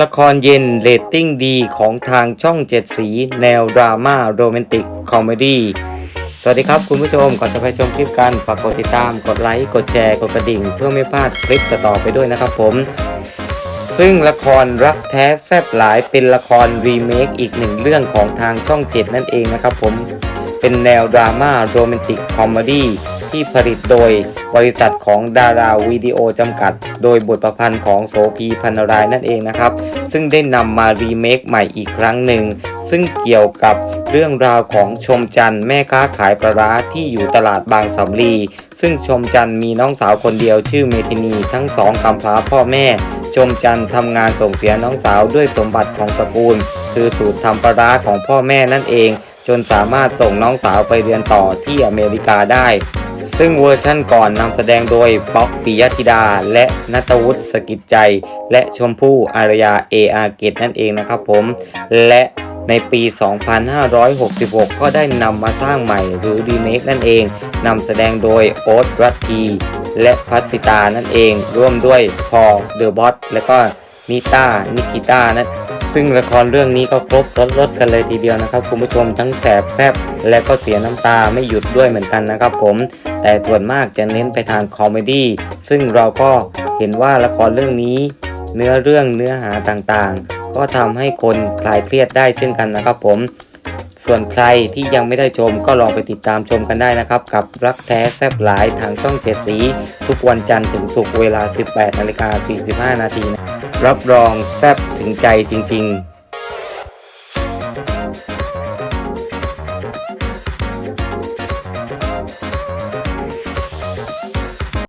ละครเย็นเรตติ้งดีของทางช่องเจ็ดสี แนวดราม่าโรแมนติกคอมเมดี้สวัสดีครับคุณผู้ชมก่อนจะไปชมคลิปกันฝากกดติดตามกดไลค์กดแชร์กดกระดิ่ง เพื่อไม่พลาดคลิปต่อๆไปด้วยนะครับผม ซึ่งละครรักแท้แซ่บหลายเป็นละครรีเมคอีกหนึ่งเรื่องของทางช่องเจ็ดนั่นเองนะครับผมเป็นแนวดราม่าโรแมนติกคอมเมดี้ที่ผลิตโดย บริษัทของดาราวิดีโอจำกัด โดยบทประพันธ์ของโสพีพันรายนั่นเองนะครับ ซึ่งได้นำมารีเมคใหม่อีกครั้งหนึ่ง ซึ่งเกี่ยวกับเรื่องราวของชมจันทร์แม่ค้าขายปลาร้าที่อยู่ตลาดบางสำลีซึ่งชมจันทร์มีน้องสาวคนเดียวชื่อเมทินีทั้งสองกำพร้าพ่อแม่ ชมจันทร์ทำงานส่งเสียน้องสาวด้วยสมบัติของตระกูล คือสูตรทำปลาร้าของพ่อแม่นั่นเอง จนสามารถส่งน้องสาวไปเรียนต่อที่อเมริกาได้ ซึ่งเวอร์ชั่นก่อนนำแสดงโดยป๊อกปิยธิดา และนัตวุฒิสกิจใจ และชมพู่อารยาเออาเกตนั่นเองนะครับผม และในปี 2566 ก็ได้นำมาสร้างใหม่หรือรีเมคนั่นเองนำแสดงโดยโอ๊ตรัตทีและพัสิตานั่นเอง ร่วมด้วยพอเดอะบอสและก็นิต้านิกิต้านะซึ่งละครเรื่องนี้ก็ครบรถรถกันเลยทีเดียวนะครับ คุณผู้ชมทั้งแสบแซบและก็เสียน้ำตาไม่หยุดด้วยเหมือนกันนะครับผม แต่ส่วนมากจะเน้นไปทางคอมเมดี้ซึ่งเราก็เห็นว่าละครเรื่องนี้ เนื้อเรื่องเนื้อหาต่างๆ ก็ทำให้คนคลายเครียดได้เช่นกันนะครับผม ส่วนใครที่ยังไม่ได้ชมก็ลองไปติดตามชมกันได้นะครับ กับรักแท้แซบหลายทางช่องเจ็ดสี ทุกวันจันทร์ถึงศุกร์เวลา 18นาฬิกา45นาทีรับรองแซบถึงใจจริง ๆ